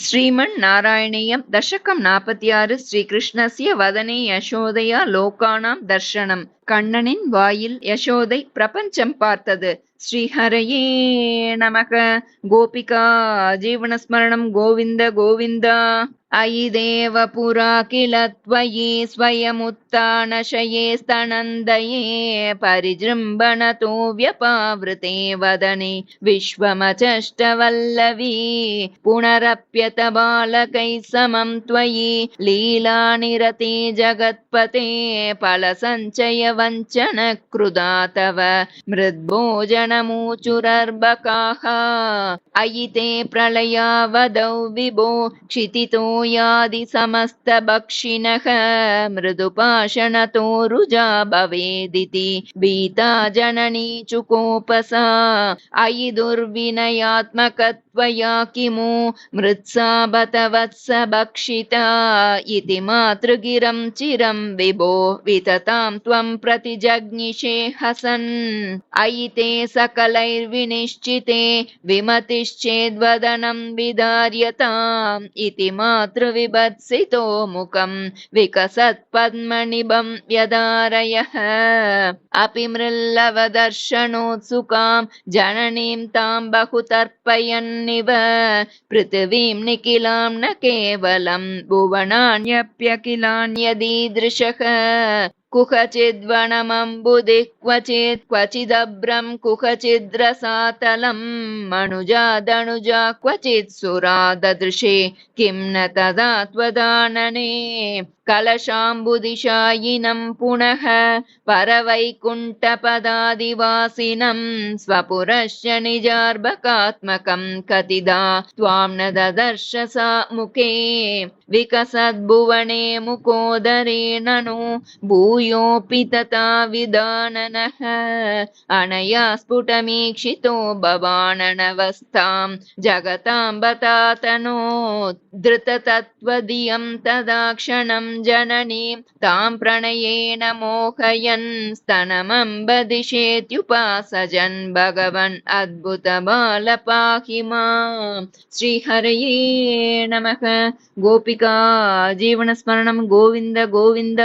श्रीमन्नारायणीयं दशकं नापति आरु श्रीकृष्णस्य वदने यशोदया लोकानां दर्शनम् கண்ணனின் வாயில் யசோதை பிரபஞ்சம் பார்த்தது ஸ்ரீஹரையே நமக கோபிகா ஜீவனஸ்மரணம் கோவிந்த கோவிந்தா अयि देव पुरा किल त्वयि स्वयमुत्थानशये स्तनन्दये परिजृम्भणतो व्यपावृते वदने विश्वमचष्टवल्लवी पुनरप्यत बालकैः समं त्वयि लीलानिरते जगत्पते फलसञ्चय वञ्चन कृदा तव मृद्भोजनमूचुरर्बकाः अयि ते प्रलयावदौ विभो क्षितितो भूयादि समस्तभक्षिणः मृदुपाषणतोरुजा भवेदिति। भीता जननी चुकोपसा। अयि दुर्विनयात्मकत् दुर्विनयात्मकत्वया किमु मृत्सा बत वत्स भक्षिता इति मातृगिरं चिरं विभो विततां त्वं प्रतिजज्ञिषे हसन्। अयि ते सकलैर्विनिश्चिते विमतिश्चेद्वदनं विदार्यताम् इति मातृविभत्सितो मुखं विकसत्पद्मनिभं व्यदारयः। अपि मृल्लवदर्शनोत्सुकां जननीं तां बहु तर्पयन्निव पृथिवीं निखिलां न केवलं भुवनान्यप्यखिलान्यदीदृशः कुहचिद्वनमम्बुदिः क्वचित् क्वचिदभ्रं कुहचिद्रसातलम् मनुजादनुजा क्वचित् सुरा ददृशे किं न तदा त्वदानने। कलशाम्बुदिशायिनं पुनः परवैकुण्ठपदादिवासिनं स्वपुरश्च निजार्भकात्मकं कतिदा त्वां न ददर्श सा मुखे। विकसद्भुवने मुकोदरे ननु भूयोऽपि तथा विदाननः। अनया स्फुटमीक्षितो भवाननवस्थां जगतां बतातनो धृततत्त्वधियं तदा क्षणं जननीं। तां प्रणयेन मोहयन् स्तनमम्बदिशेत्युपासजन् भगवन् अद्भुतबालपाहि मां श्रीहरये नमः। गोपिका जीवनस्मरणं गोविन्द गोविन्द